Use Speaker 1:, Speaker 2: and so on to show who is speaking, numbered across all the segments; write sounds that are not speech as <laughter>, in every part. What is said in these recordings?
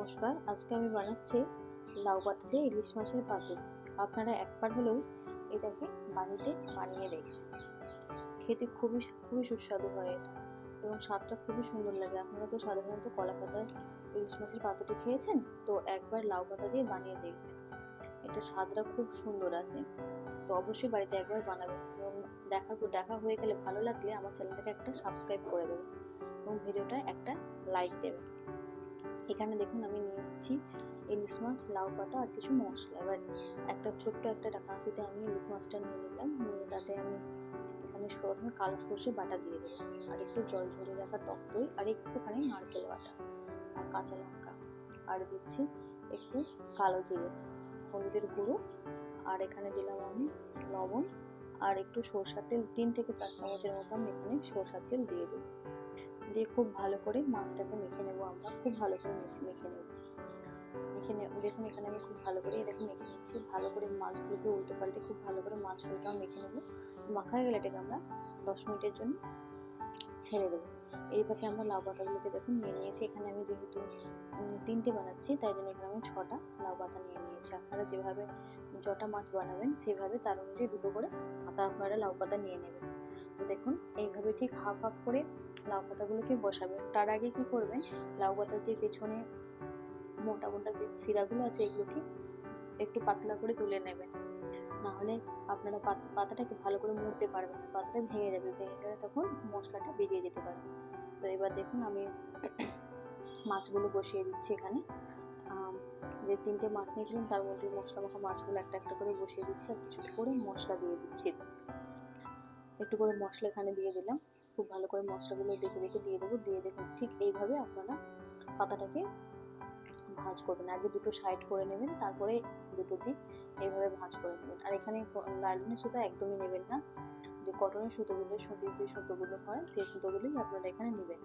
Speaker 1: নমস্কার, আজকে আমি বানাচ্ছি লাউ পাতা দিয়ে ইলিশ মাছের পাতুরি। আপনারা একবার হলেও এটাকে বাড়িতে বানিয়ে দেখবেন খেতে খুবই খুবই সুস্বাদু হয় এটা এবং স্বাদটা খুবই সুন্দর লাগে। আপনারা তো সাধারণত কলা পাতার ইলিশ মাছের পাতুরি খেয়েছেন, তো একবার লাউ পাতা দিয়ে বানিয়ে দেখবেন। এটা স্বাদটা খুব সুন্দর আছে। তো অবশ্যই বাড়িতে একবার বানাবেন এবং দেখার পর, দেখা হয়ে গেলে ভালো লাগলে আমার চ্যানেলটাকে একটা সাবস্ক্রাইব করে দেবেন এবং ভিডিওটা একটা লাইক দেবেন। এখানে দেখুন আমি নিয়ে নিচ্ছি ইলিশ মাছ, লাউ পাতা আর কিছু মশলা। এবার একটা ছোট্ট একটা কাঁচিতে আমি ইলিশ মাছটা নিয়ে নিলাম। নিয়ে তাতে আমি এখানে প্রথমে কালো সর্ষে বাটা দিয়ে দিলাম। আর একটু জল ঝরিয়ে রাখা টক দই আর একটুখানি নারকেল বাটা আর কাঁচা লঙ্কা। আর দিচ্ছি একটু কালো জিরে, হলুদের গুঁড়ো। আর এখানে দিলাম আমি লবণ আর একটু সরষার তেল, তিন থেকে চার চামচের মতো আমি এখানে সরষার তেল দিয়ে দেবো। দিয়ে খুব ভালো করে মাছটাকে মেখে নেব আমরা, খুব ভালো করে মেখে মেখে নেব। মেখে নেব দেখুন, এখানে আমি খুব ভালো করে এটাকে মেখে নিচ্ছি, ভালো করে মাছগুলোকে উল্টে পাল্টে খুব ভালো করে মাছগুলোকে আমি মেখে নেব। মাখা গেলে এটাকে আমরা দশ মিনিটের জন্য ছেড়ে দেবো। এই আমরা লাউ পাতাগুলোকে দেখুন নিয়ে নিয়েছি। এখানে আমি যেহেতু তিনটে বানাচ্ছি, তাই জন্য এখানে আমি ছটা লাউ পাতা নিয়ে নিয়েছি। আপনারা যেভাবে যটা মাছ বানাবেন, সেভাবে তার অনুযায়ী দুটো করে পাতা আপনারা লাউ পাতা নিয়ে নেবেন। তো দেখুন, এইভাবে ঠিক হাফ হাফ করে লাউ পাতাগুলোকে বসাবেন তার আগে কি করবেন, লাউ পাতার যে পেছনে মোটা মোটা যে শিরাগুলো আছে, এগুলোকে একটু পাতলা করে তুলে নেবেন। না হলে আপনারা পাতাটাকে ভালো করে মুড়তে পারবেন না, পাতাটা ভেঙে যাবে, ভেঙে গেলে তখন মশলাটা বেরিয়ে যেতে পারে। তো এবার দেখুন আমি <coughs> মাছগুলো বসিয়ে দিচ্ছি এখানে। যে তিনটে মাছ নিয়েছিলাম তার মধ্যে মশলা মাখা মাছগুলো একটা একটা করে বসিয়ে দিচ্ছি আর কিছু করে মশলা দিয়ে দিচ্ছি। একটু করে মশলা এখানে দিয়ে দিলাম। খুব ভালো করে মশলাগুলো দেখে দেখে দিয়ে দেবো। দিয়ে দেখুন ঠিক এইভাবে আপনারা পাতাটাকে ভাজ করবেন। আগে দুটো সাইড করে নেবেন, তারপরে দুটো দিক এইভাবে ভাজ করে নেবেন। আর এখানে লাইলনের সুতো একদমই নেবেন না। যে কটনের সুতোগুলো, সুতির যে সুতোগুলো হয়, সেই সুতোগুলোই আপনারা এখানে নেবেন।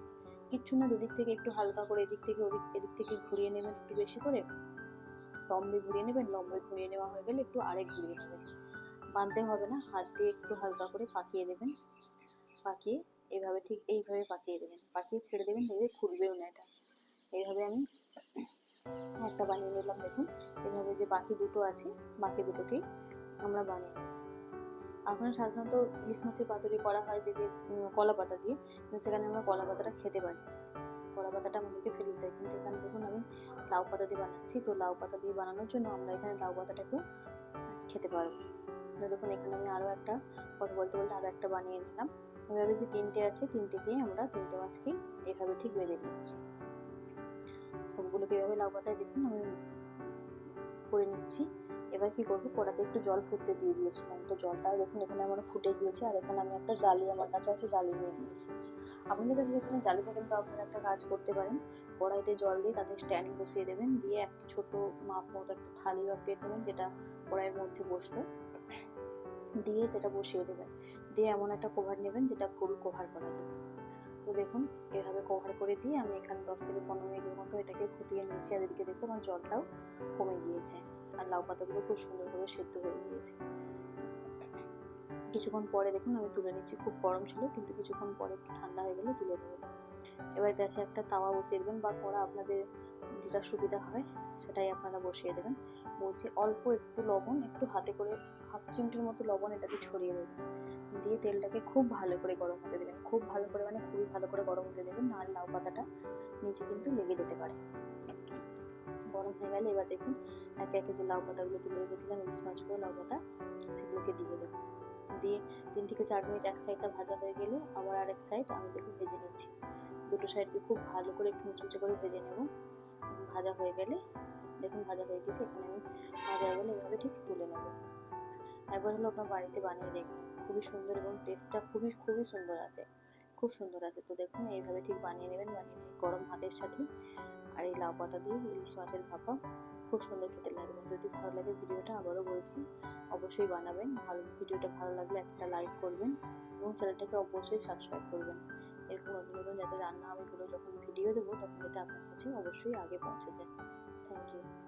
Speaker 1: কিচ্ছু না, দুদিক থেকে একটু হালকা করে এদিক থেকে ওদিক, এদিক থেকে ঘুরিয়ে নেবেন একটু বেশি করে। লম্বে ঘুরিয়ে নেবেন, লম্বে ঘুরিয়ে নেওয়া হয়ে গেলে একটু আরেক ঘুরিয়ে নেবেন। বাঁধতে হবে না, হাত দিয়ে একটু হালকা করে পাকিয়ে দেবেন। পাকিয়ে এইভাবে ঠিক এইভাবে পাকিয়ে দেবেন। পাকিয়ে ছেড়ে দেবেন দেখবে খুলবেও না এটা। এইভাবে আমি একটা বানিয়ে নিলাম, দেখুন। এভাবে যে বাকি দুটো আছে, বাকি দুটোকেই আমরা বানিয়ে নেব। আপনারা সাধারণত ইলিশ মাছের পাতুরি করা হয় যে কলা পাতা দিয়ে। সেখানে আমরা কলা পাতাটা খেতে পারি। কলা পাতাটা আমাদেরকে ফেলে দেয় কিন্তু এখানে দেখুন, আমি লাউ পাতা দিয়ে বানাচ্ছি। তো লাউ পাতা দিয়ে বানানোর জন্য আমরা এখানে লাউ পাতাটাকেও খেতে পারব। দেখুন, এখানে আমি আরও একটা কথা বলতে বলতে আরও একটা বানিয়ে নিলাম। এভাবে যে তিনটে আছে, তিনটেকেই আমরা তিনটে মাছকেই এভাবে ঠিক বেঁধে নিচ্ছি। সবগুলোকে এভাবে লাউ পাতায় দেখুন, আমি করে নিচ্ছি। এবার কি করব? কড়াতে একটু জল ফুটতে দিয়ে দিয়েছিলাম। তো জলটা দেখুন, এখানে আমার ফুটে গিয়েছে, আর এখানে আমি একটা জালি, আমার কাছে আছে জালি নিয়ে নিয়েছি। আপনাদের কাছে যেখানে জালি থাকেন তো আপনারা একটা কাজ করতে পারেন। কড়াইতে জল দিয়ে তাতে স্ট্যান্ড বসিয়ে দেবেন। দিয়ে একটা ছোট মাপ মতো একটা থালি বা প্লেট নেবেন, যেটা কড়াইয়ের মধ্যে বসবে। দিয়ে সেটা বসিয়ে দেবেন। দিয়ে এমন একটা কভার নেবেন, যেটা ফুল কভার করা যাবে। তো দেখুন, এভাবে কভার করে দিয়ে আমি এখানে দশ থেকে পনেরো মিনিটের মতো এটাকে ফুটিয়ে নিয়েছি আর এদিকে দেখো আমার জলটাও কমে গিয়েছে আর লাউ পাতাগুলো খুব সুন্দরভাবে সেদ্ধ হয়ে গিয়েছে। কিছুক্ষণ পরে দেখুন আমি তুলে নিচ্ছি, খুব গরম ছিল কিন্তু কিছুক্ষণ পরে একটু ঠান্ডা হয়ে গেলে তুলে দেবো এবার গ্যাসে একটা তাওয়া বসিয়ে দেবেন বা কড়া আপনাদের যেটা সুবিধা হয় সেটাই আপনারা বসিয়ে দেবেন। বসিয়ে অল্প একটু লবণ একটু হাতে করে হাফ চিমটির মতো লবণ এটাতে ছড়িয়ে দেবেন। দিয়ে তেলটাকে খুব ভালো করে গরম হতে দেবেন। খুব ভালো করে মানে খুবই ভালো করে গরম হতে দেবেন। আর লাউ পাতাটা নিচে কিন্তু লেগে যেতে পারে। গরম হয়ে গেলে এবার দেখুন, একে একে যে লাউ পাতাগুলো তুলে রেখেছিলাম ইলিশ মাছগুলো লাউ পাতা, সেগুলোকে দিয়ে দেবো। দিয়ে তিন থেকে চার মিনিট এক সাইডটা ভাজা হয়ে গেলে আবার আরেক সাইড আমি দেখুন ভেজে নিচ্ছি। দুটো সাইডকে খুব ভালো করে একটু মুচমুচে করে ভেজে নেব। ভাজা হয়ে গেলে, দেখুন ভাজা হয়ে গেছে, এখানে আমি ভাজা হয়ে গেলে এভাবে ঠিক তুলে নেব। একবার হলো আপনার বাড়িতে বানিয়ে দেখবেন খুবই সুন্দর এবং টেস্টটা খুবই খুবই সুন্দর আছে। খুব সুন্দর আছে। তো দেখুন, এইভাবে ঠিক বানিয়ে নেবেন, বানিয়ে নিয়ে গরম ভাতের সাথে আর এই লাউ পাতা দিয়ে ইলিশ মাছের ভাপা। খুব সুন্দর খেতে লাগবে। যদি ভালো লাগে ভিডিওটা আবারও বলছি, অবশ্যই বানাবেন। ভালো ভিডিওটা ভালো লাগলে একটা লাইক করবেন এবং চ্যানেলটাকে অবশ্যই সাবস্ক্রাইব করবেন। এরকম নতুন নতুন যাতে রান্না আমি যখন ভিডিও দেবো, তখন যাতে আপনার কাছে অবশ্যই আগে পৌঁছে যায়। Thank you